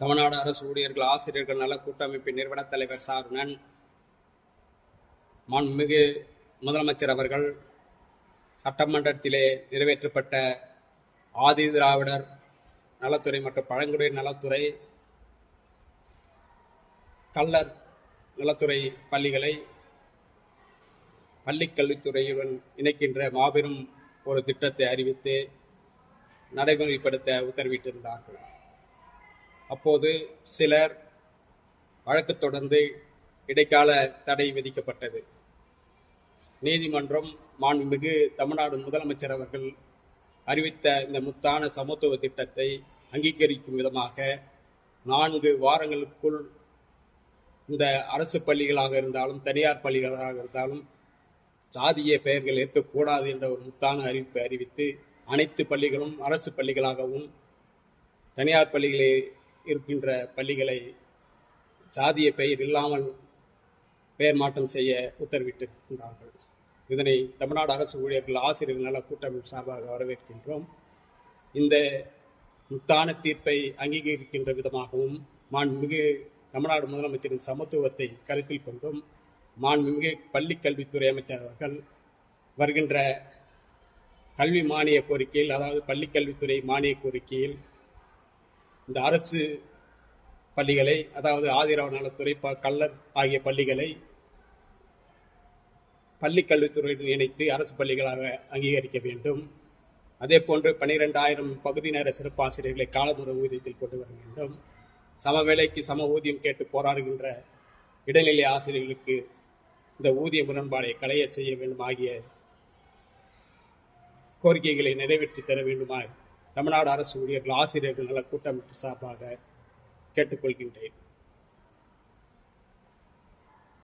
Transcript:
தமிழ்நாடு அரசு ஊழியர்கள் ஆசிரியர்கள் நல கூட்டமைப்பின் நிறுவனத் தலைவர் சாருணன் மாண்புமிகு முதலமைச்சர் அவர்கள் சட்டமன்றத்திலே நிறைவேற்றப்பட்ட ஆதி திராவிடர் நலத்துறை மற்றும் பழங்குடியினர் நலத்துறை கள்ளர் நலத்துறை பள்ளிகளை பள்ளிக் கல்வித்துறையுடன் இணைக்கின்ற மாபெரும் ஒரு திட்டத்தை அறிவித்து நடைமுறைப்படுத்த உத்தரவிட்டிருந்தார்கள். அப்போது சிலர் வழக்கு தொடர்ந்து இடைக்கால தடை விதிக்கப்பட்டது. நீதிமன்றம் மாண்புமிகு தமிழ்நாடு முதலமைச்சர் அவர்கள் அறிவித்த இந்த முத்தான சமத்துவ திட்டத்தை அங்கீகரிக்கும் விதமாக நான்கு வாரங்களுக்குள் இந்த அரசு பள்ளிகளாக இருந்தாலும் தனியார் பள்ளிகளாக இருந்தாலும் சாதிய பெயர்கள் இருக்கக்கூடாது என்ற ஒரு முத்தான அறிவிப்பை அறிவித்து அனைத்து பள்ளிகளும் அரசு பள்ளிகளாகவும் தனியார் பள்ளிகளை இருக்கின்ற பள்ளிகளை சாதிய பெயர் இல்லாமல் பெயர் மாற்றம் செய்ய உத்தரவிட்டிருக்கின்றார்கள். இதனை தமிழ்நாடு அரசு ஊழியர்கள் ஆசிரியர்கள் நல கூட்டமைப்பு சார்பாக வரவேற்கின்றோம். இந்த முத்தான தீர்ப்பை அங்கீகரிக்கின்ற விதமாகவும் மாண்புமிகு தமிழ்நாடு முதலமைச்சரின் சமத்துவத்தை கருத்தில் கொண்டும் மாண்புமிகு பள்ளிக் கல்வித்துறை அமைச்சர் அவர்கள் வருகின்ற கல்வி மானிய கோரிக்கையில் அதாவது பள்ளிக் கல்வித்துறை மானிய கோரிக்கையில் இந்த அரசு பள்ளிகளை அதாவது ஆதிராவ நலத்துறை கள்ளர் ஆகிய பள்ளிகளை பள்ளி கல்வித்துறையுடன் இணைத்து அரசு பள்ளிகளாக அங்கீகரிக்க வேண்டும். அதே போன்று பனிரெண்டாயிரம் பகுதி நேர சிறப்பாசிரியர்களை காலமுறை ஊதியத்தில் கொண்டு வர வேண்டும். சம வேலைக்கு சம ஊதியம் கேட்டு போராடுகின்ற இடைநிலை ஆசிரியர்களுக்கு இந்த ஊதிய முரண்பாடை களைய செய்ய வேண்டும் ஆகிய கோரிக்கைகளை நிறைவேற்றி தர வேண்டுமாய் தமிழ்நாடு அரசு ஊழியர்கள் ஆசிரியர்கள் நல கூட்டமைப்பு சார்பாக கேட்டுக்கொள்கின்றேன்.